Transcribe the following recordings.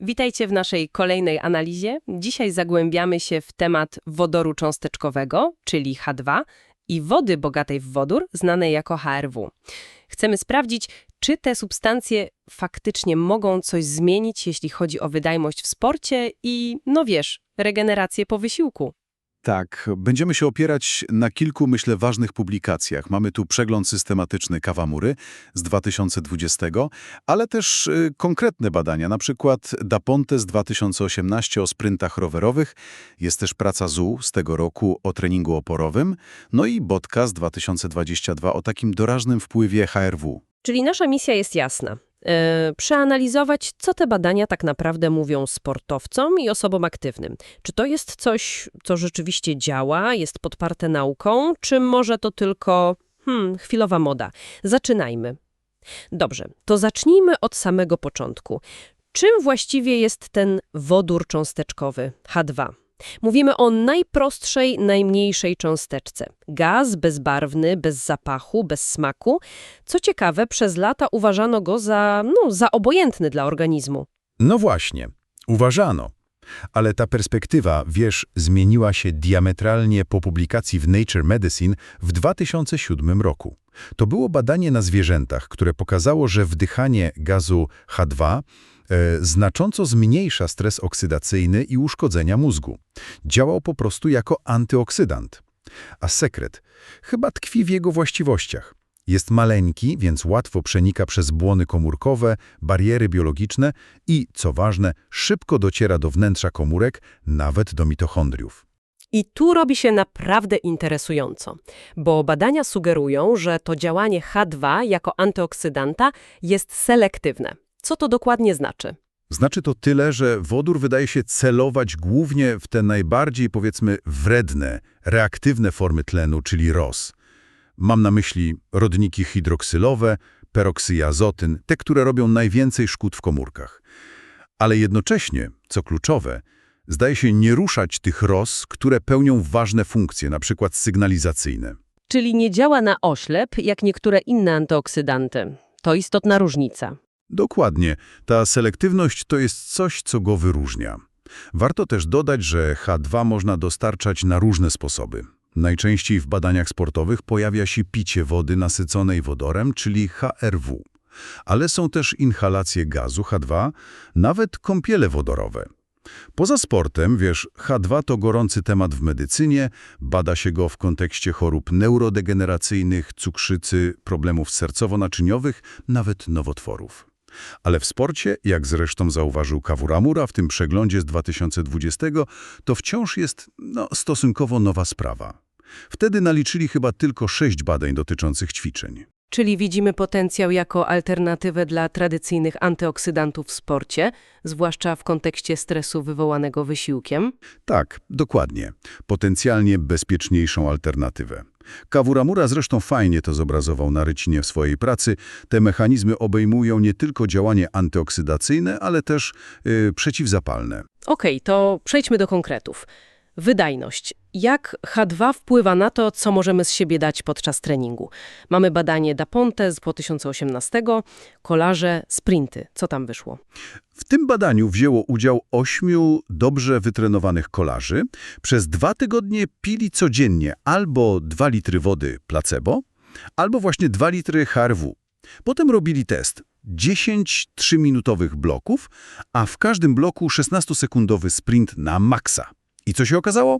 Witajcie w naszej kolejnej analizie. Dzisiaj zagłębiamy się w temat wodoru cząsteczkowego, czyli H2, i wody bogatej w wodór, znanej jako HRW. Chcemy sprawdzić, czy te substancje faktycznie mogą coś zmienić, jeśli chodzi o wydajność w sporcie i, no wiesz, regenerację po wysiłku. Tak, będziemy się opierać na kilku, myślę, ważnych publikacjach. Mamy tu przegląd systematyczny Kawamury z 2020, ale też y, konkretne badania, na przykład Da Ponte z 2018 o sprintach rowerowych, jest też praca ZU z tego roku o treningu oporowym, no i Botka z 2022 o takim doraźnym wpływie HRW. Czyli nasza misja jest jasna. E, przeanalizować, co te badania tak naprawdę mówią sportowcom i osobom aktywnym. Czy to jest coś, co rzeczywiście działa, jest podparte nauką, czy może to tylko hmm, chwilowa moda? Zaczynajmy. Dobrze, to zacznijmy od samego początku. Czym właściwie jest ten wodór cząsteczkowy H2? Mówimy o najprostszej, najmniejszej cząsteczce. Gaz bezbarwny, bez zapachu, bez smaku. Co ciekawe, przez lata uważano go za, no, za obojętny dla organizmu. No właśnie, uważano. Ale ta perspektywa, wiesz, zmieniła się diametralnie po publikacji w Nature Medicine w 2007 roku. To było badanie na zwierzętach, które pokazało, że wdychanie gazu H2 e, znacząco zmniejsza stres oksydacyjny i uszkodzenia mózgu. Działał po prostu jako antyoksydant. A sekret chyba tkwi w jego właściwościach. Jest maleńki, więc łatwo przenika przez błony komórkowe, bariery biologiczne i, co ważne, szybko dociera do wnętrza komórek, nawet do mitochondriów. I tu robi się naprawdę interesująco, bo badania sugerują, że to działanie H2 jako antyoksydanta jest selektywne. Co to dokładnie znaczy? Znaczy to tyle, że wodór wydaje się celować głównie w te najbardziej, powiedzmy, wredne, reaktywne formy tlenu, czyli ROS. Mam na myśli rodniki hidroksylowe, peroksyjazotyn, te, które robią najwięcej szkód w komórkach. Ale jednocześnie, co kluczowe, zdaje się nie ruszać tych ROS, które pełnią ważne funkcje, na przykład sygnalizacyjne. Czyli nie działa na oślep, jak niektóre inne antyoksydanty. To istotna różnica. Dokładnie. Ta selektywność to jest coś, co go wyróżnia. Warto też dodać, że H2 można dostarczać na różne sposoby. Najczęściej w badaniach sportowych pojawia się picie wody nasyconej wodorem, czyli HRW. Ale są też inhalacje gazu H2, nawet kąpiele wodorowe. Poza sportem, wiesz, H2 to gorący temat w medycynie, bada się go w kontekście chorób neurodegeneracyjnych, cukrzycy, problemów sercowo-naczyniowych, nawet nowotworów. Ale w sporcie, jak zresztą zauważył Kawuramura w tym przeglądzie z 2020, to wciąż jest no, stosunkowo nowa sprawa. Wtedy naliczyli chyba tylko sześć badań dotyczących ćwiczeń. Czyli widzimy potencjał jako alternatywę dla tradycyjnych antyoksydantów w sporcie, zwłaszcza w kontekście stresu wywołanego wysiłkiem. Tak, dokładnie. Potencjalnie bezpieczniejszą alternatywę. Kawuramura zresztą fajnie to zobrazował na rycinie w swojej pracy. Te mechanizmy obejmują nie tylko działanie antyoksydacyjne, ale też yy, przeciwzapalne. Okej, to przejdźmy do konkretów. Wydajność. Jak H2 wpływa na to, co możemy z siebie dać podczas treningu? Mamy badanie Da Ponte z 2018, kolarze, sprinty. Co tam wyszło? W tym badaniu wzięło udział ośmiu dobrze wytrenowanych kolarzy. Przez dwa tygodnie pili codziennie albo 2 litry wody placebo, albo właśnie 2 litry HRW. Potem robili test. 10 3-minutowych bloków, a w każdym bloku 16-sekundowy sprint na maksa. I co się okazało?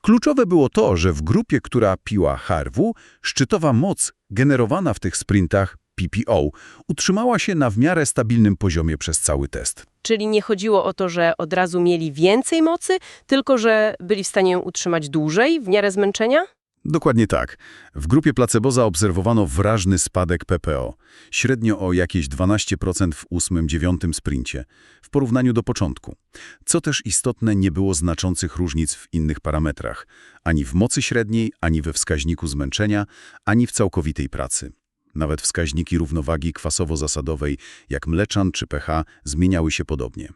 Kluczowe było to, że w grupie, która piła HRW, szczytowa moc generowana w tych sprintach PPO utrzymała się na w miarę stabilnym poziomie przez cały test. Czyli nie chodziło o to, że od razu mieli więcej mocy, tylko że byli w stanie ją utrzymać dłużej, w miarę zmęczenia? Dokładnie tak. W grupie placebo zaobserwowano wyraźny spadek PPO, średnio o jakieś 12% w 8-9 sprincie, w porównaniu do początku. Co też istotne, nie było znaczących różnic w innych parametrach, ani w mocy średniej, ani we wskaźniku zmęczenia, ani w całkowitej pracy. Nawet wskaźniki równowagi kwasowo-zasadowej, jak mleczan czy pH, zmieniały się podobnie.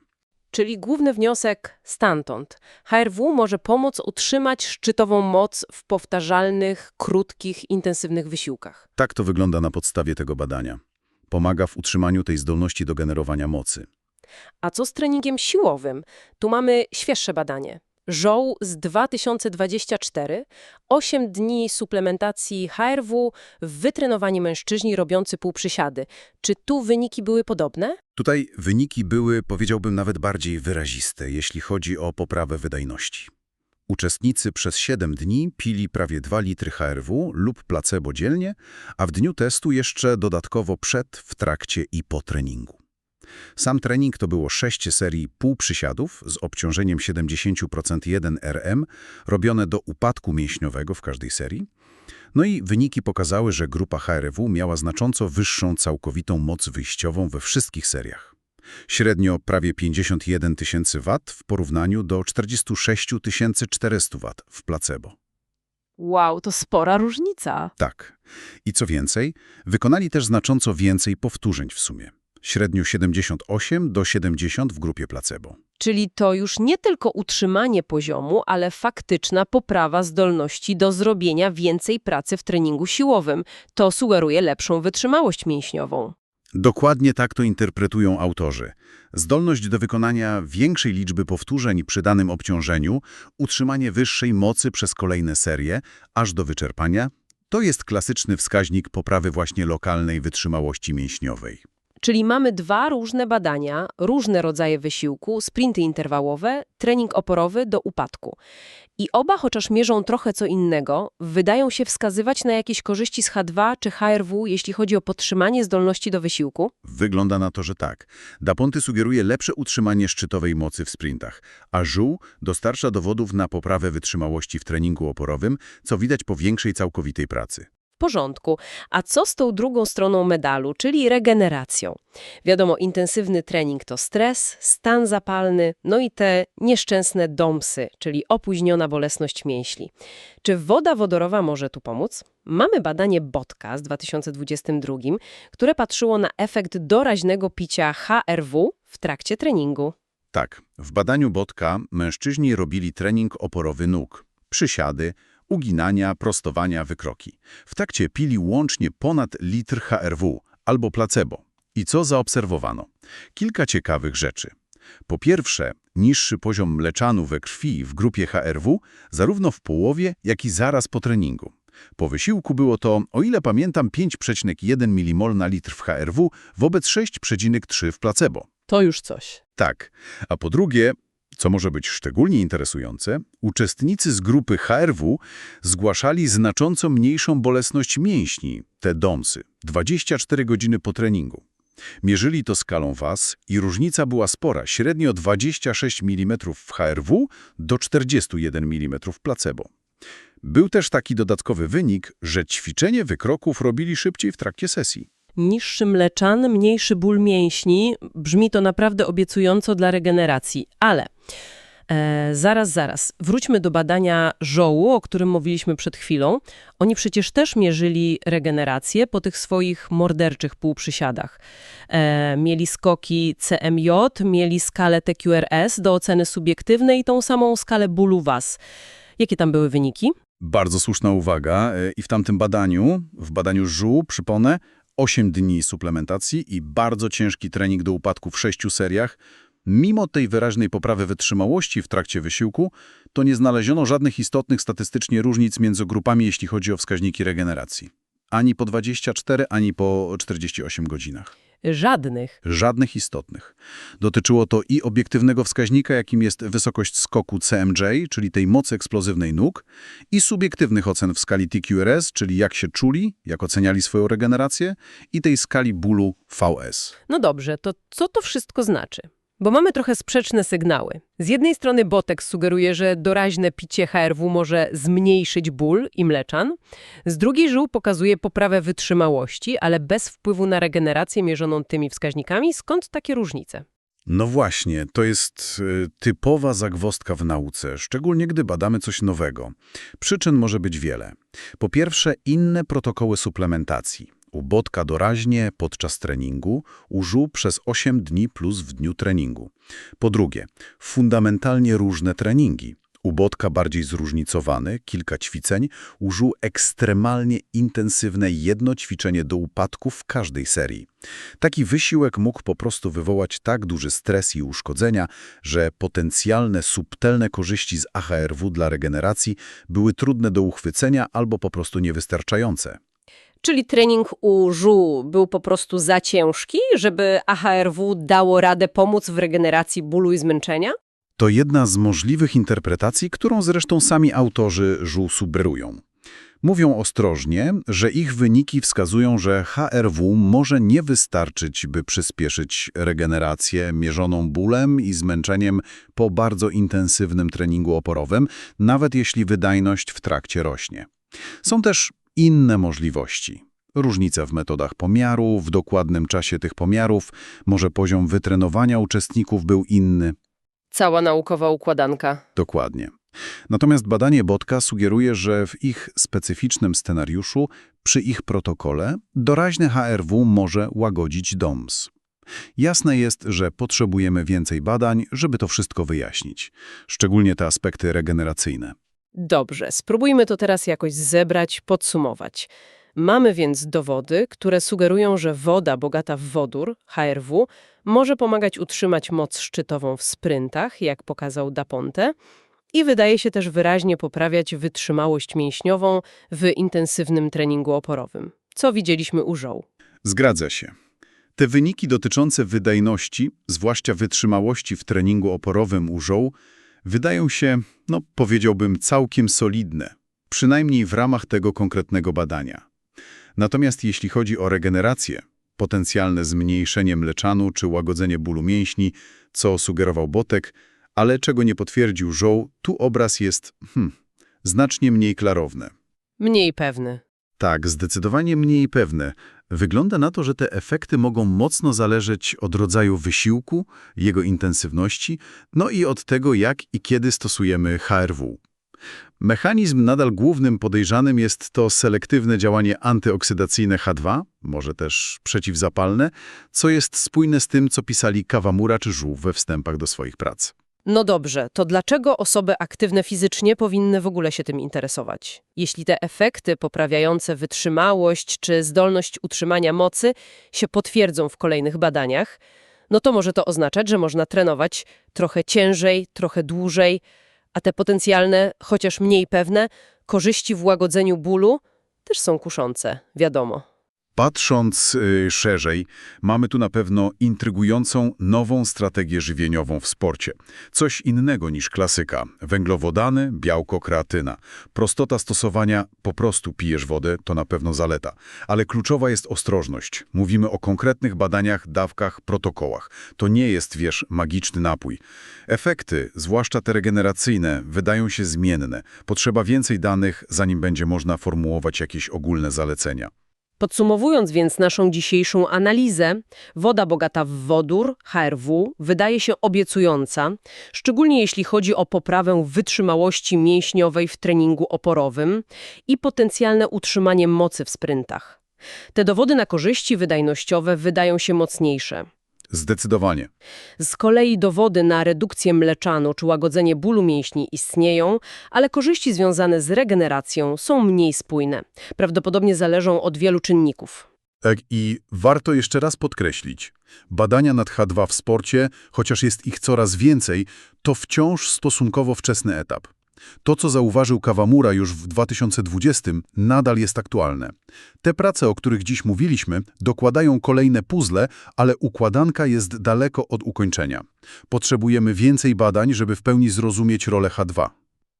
Czyli główny wniosek stamtąd. HRW może pomóc utrzymać szczytową moc w powtarzalnych, krótkich, intensywnych wysiłkach. Tak to wygląda na podstawie tego badania. Pomaga w utrzymaniu tej zdolności do generowania mocy. A co z treningiem siłowym? Tu mamy świeższe badanie. Żoł z 2024, 8 dni suplementacji HRW, wytrenowani mężczyźni robiący półprzysiady. Czy tu wyniki były podobne? Tutaj wyniki były, powiedziałbym, nawet bardziej wyraziste, jeśli chodzi o poprawę wydajności. Uczestnicy przez 7 dni pili prawie 2 litry HRW lub placebo dzielnie, a w dniu testu jeszcze dodatkowo przed, w trakcie i po treningu. Sam trening to było 6 serii półprzysiadów z obciążeniem 70% 1RM, robione do upadku mięśniowego w każdej serii. No i wyniki pokazały, że grupa HRW miała znacząco wyższą całkowitą moc wyjściową we wszystkich seriach. Średnio prawie 51 tysięcy W w porównaniu do 46 400 W w placebo. Wow, to spora różnica. Tak. I co więcej, wykonali też znacząco więcej powtórzeń w sumie. Średnio 78 do 70 w grupie placebo. Czyli to już nie tylko utrzymanie poziomu, ale faktyczna poprawa zdolności do zrobienia więcej pracy w treningu siłowym. To sugeruje lepszą wytrzymałość mięśniową. Dokładnie tak to interpretują autorzy. Zdolność do wykonania większej liczby powtórzeń przy danym obciążeniu, utrzymanie wyższej mocy przez kolejne serie, aż do wyczerpania, to jest klasyczny wskaźnik poprawy właśnie lokalnej wytrzymałości mięśniowej. Czyli mamy dwa różne badania, różne rodzaje wysiłku, sprinty interwałowe, trening oporowy do upadku. I oba, chociaż mierzą trochę co innego, wydają się wskazywać na jakieś korzyści z H2 czy HRW, jeśli chodzi o podtrzymanie zdolności do wysiłku. Wygląda na to, że tak. Daponty sugeruje lepsze utrzymanie szczytowej mocy w sprintach, a żół dostarcza dowodów na poprawę wytrzymałości w treningu oporowym, co widać po większej całkowitej pracy. Porządku. A co z tą drugą stroną medalu, czyli regeneracją? Wiadomo, intensywny trening to stres, stan zapalny, no i te nieszczęsne domsy, czyli opóźniona bolesność mięśli. Czy woda wodorowa może tu pomóc? Mamy badanie BOTKA z 2022, które patrzyło na efekt doraźnego picia HRW w trakcie treningu. Tak, w badaniu Botka mężczyźni robili trening oporowy nóg, przysiady, uginania, prostowania, wykroki. W trakcie pili łącznie ponad litr HRW albo placebo. I co zaobserwowano? Kilka ciekawych rzeczy. Po pierwsze, niższy poziom mleczanu we krwi w grupie HRW, zarówno w połowie, jak i zaraz po treningu. Po wysiłku było to, o ile pamiętam, 5,1 mmol na litr w HRW wobec 6,3 w placebo. To już coś. Tak. A po drugie, co może być szczególnie interesujące, uczestnicy z grupy HRW zgłaszali znacząco mniejszą bolesność mięśni, te DOMSy, 24 godziny po treningu. Mierzyli to skalą WAS i różnica była spora, średnio 26 mm w HRW do 41 mm w placebo. Był też taki dodatkowy wynik, że ćwiczenie wykroków robili szybciej w trakcie sesji. Niższy mleczan, mniejszy ból mięśni. Brzmi to naprawdę obiecująco dla regeneracji. Ale e, zaraz, zaraz. Wróćmy do badania żołu, o którym mówiliśmy przed chwilą. Oni przecież też mierzyli regenerację po tych swoich morderczych półprzysiadach. E, mieli skoki CMJ, mieli skalę TQRS do oceny subiektywnej i tą samą skalę bólu WAS. Jakie tam były wyniki? Bardzo słuszna uwaga. E, I w tamtym badaniu, w badaniu żół, przypomnę, 8 dni suplementacji i bardzo ciężki trening do upadku w sześciu seriach. Mimo tej wyraźnej poprawy wytrzymałości w trakcie wysiłku, to nie znaleziono żadnych istotnych statystycznie różnic między grupami, jeśli chodzi o wskaźniki regeneracji. Ani po 24, ani po 48 godzinach. Żadnych. Żadnych istotnych. Dotyczyło to i obiektywnego wskaźnika, jakim jest wysokość skoku CMJ, czyli tej mocy eksplozywnej nóg, i subiektywnych ocen w skali TQRS, czyli jak się czuli, jak oceniali swoją regenerację, i tej skali bólu VS. No dobrze, to co to wszystko znaczy? Bo mamy trochę sprzeczne sygnały. Z jednej strony Botek sugeruje, że doraźne picie HRW może zmniejszyć ból i mleczan. Z drugiej żół pokazuje poprawę wytrzymałości, ale bez wpływu na regenerację mierzoną tymi wskaźnikami. Skąd takie różnice? No właśnie, to jest y, typowa zagwozdka w nauce, szczególnie gdy badamy coś nowego. Przyczyn może być wiele. Po pierwsze, inne protokoły suplementacji. U Botka doraźnie podczas treningu, u żół przez 8 dni plus w dniu treningu. Po drugie, fundamentalnie różne treningi. U bardziej zróżnicowany, kilka ćwiczeń, użył ekstremalnie intensywne jedno ćwiczenie do upadku w każdej serii. Taki wysiłek mógł po prostu wywołać tak duży stres i uszkodzenia, że potencjalne subtelne korzyści z AHRW dla regeneracji były trudne do uchwycenia albo po prostu niewystarczające. Czyli trening u żół był po prostu za ciężki, żeby AHRW dało radę pomóc w regeneracji bólu i zmęczenia? To jedna z możliwych interpretacji, którą zresztą sami autorzy żół sugerują. Mówią ostrożnie, że ich wyniki wskazują, że HRW może nie wystarczyć, by przyspieszyć regenerację mierzoną bólem i zmęczeniem po bardzo intensywnym treningu oporowym, nawet jeśli wydajność w trakcie rośnie. Są też inne możliwości. Różnica w metodach pomiaru, w dokładnym czasie tych pomiarów, może poziom wytrenowania uczestników był inny. Cała naukowa układanka. Dokładnie. Natomiast badanie Botka sugeruje, że w ich specyficznym scenariuszu, przy ich protokole, doraźne HRW może łagodzić DOMS. Jasne jest, że potrzebujemy więcej badań, żeby to wszystko wyjaśnić, szczególnie te aspekty regeneracyjne. Dobrze, spróbujmy to teraz jakoś zebrać, podsumować. Mamy więc dowody, które sugerują, że woda bogata w wodór, HRW, może pomagać utrzymać moc szczytową w sprintach, jak pokazał Daponte, i wydaje się też wyraźnie poprawiać wytrzymałość mięśniową w intensywnym treningu oporowym, co widzieliśmy u żoł. Zgadza się. Te wyniki dotyczące wydajności, zwłaszcza wytrzymałości w treningu oporowym u żoł, wydają się, no powiedziałbym, całkiem solidne, przynajmniej w ramach tego konkretnego badania. Natomiast jeśli chodzi o regenerację, potencjalne zmniejszenie mleczanu czy łagodzenie bólu mięśni, co sugerował Botek, ale czego nie potwierdził żoł, tu obraz jest, hmm, znacznie mniej klarowny. Mniej pewny. Tak, zdecydowanie mniej pewne. Wygląda na to, że te efekty mogą mocno zależeć od rodzaju wysiłku, jego intensywności, no i od tego, jak i kiedy stosujemy HRW. Mechanizm nadal głównym podejrzanym jest to selektywne działanie antyoksydacyjne H2, może też przeciwzapalne, co jest spójne z tym, co pisali Kawamura czy Żółw we wstępach do swoich prac. No dobrze, to dlaczego osoby aktywne fizycznie powinny w ogóle się tym interesować? Jeśli te efekty poprawiające wytrzymałość czy zdolność utrzymania mocy się potwierdzą w kolejnych badaniach, no to może to oznaczać, że można trenować trochę ciężej, trochę dłużej, a te potencjalne, chociaż mniej pewne, korzyści w łagodzeniu bólu też są kuszące, wiadomo. Patrząc y, szerzej, mamy tu na pewno intrygującą nową strategię żywieniową w sporcie. Coś innego niż klasyka. Węglowodany, białko, kreatyna. Prostota stosowania, po prostu pijesz wodę, to na pewno zaleta. Ale kluczowa jest ostrożność. Mówimy o konkretnych badaniach, dawkach, protokołach. To nie jest, wiesz, magiczny napój. Efekty, zwłaszcza te regeneracyjne, wydają się zmienne. Potrzeba więcej danych, zanim będzie można formułować jakieś ogólne zalecenia. Podsumowując więc naszą dzisiejszą analizę, woda bogata w wodór, HRW, wydaje się obiecująca, szczególnie jeśli chodzi o poprawę wytrzymałości mięśniowej w treningu oporowym i potencjalne utrzymanie mocy w sprintach. Te dowody na korzyści wydajnościowe wydają się mocniejsze. Zdecydowanie. Z kolei dowody na redukcję mleczanu czy łagodzenie bólu mięśni istnieją, ale korzyści związane z regeneracją są mniej spójne. Prawdopodobnie zależą od wielu czynników. Tak, I warto jeszcze raz podkreślić, badania nad H2 w sporcie, chociaż jest ich coraz więcej, to wciąż stosunkowo wczesny etap. To, co zauważył Kawamura już w 2020, nadal jest aktualne. Te prace, o których dziś mówiliśmy, dokładają kolejne puzzle, ale układanka jest daleko od ukończenia. Potrzebujemy więcej badań, żeby w pełni zrozumieć rolę H2.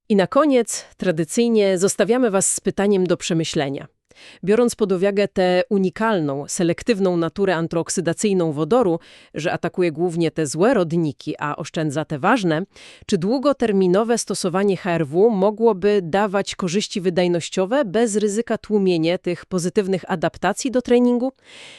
I na koniec, tradycyjnie, zostawiamy Was z pytaniem do przemyślenia. Biorąc pod uwagę tę unikalną, selektywną naturę antyoksydacyjną wodoru, że atakuje głównie te złe rodniki, a oszczędza te ważne, czy długoterminowe stosowanie HRW mogłoby dawać korzyści wydajnościowe bez ryzyka tłumienia tych pozytywnych adaptacji do treningu?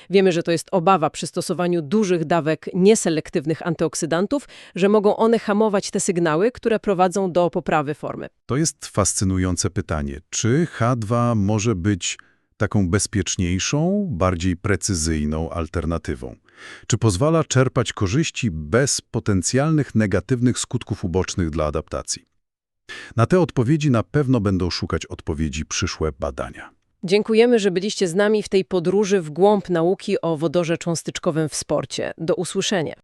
Wiemy, że to jest obawa przy stosowaniu dużych dawek nieselektywnych antyoksydantów, że mogą one hamować te sygnały, które prowadzą do poprawy formy. To jest fascynujące pytanie. Czy H2 może być taką bezpieczniejszą, bardziej precyzyjną alternatywą? Czy pozwala czerpać korzyści bez potencjalnych negatywnych skutków ubocznych dla adaptacji? Na te odpowiedzi na pewno będą szukać odpowiedzi przyszłe badania. Dziękujemy, że byliście z nami w tej podróży w głąb nauki o wodorze cząsteczkowym w sporcie. Do usłyszenia.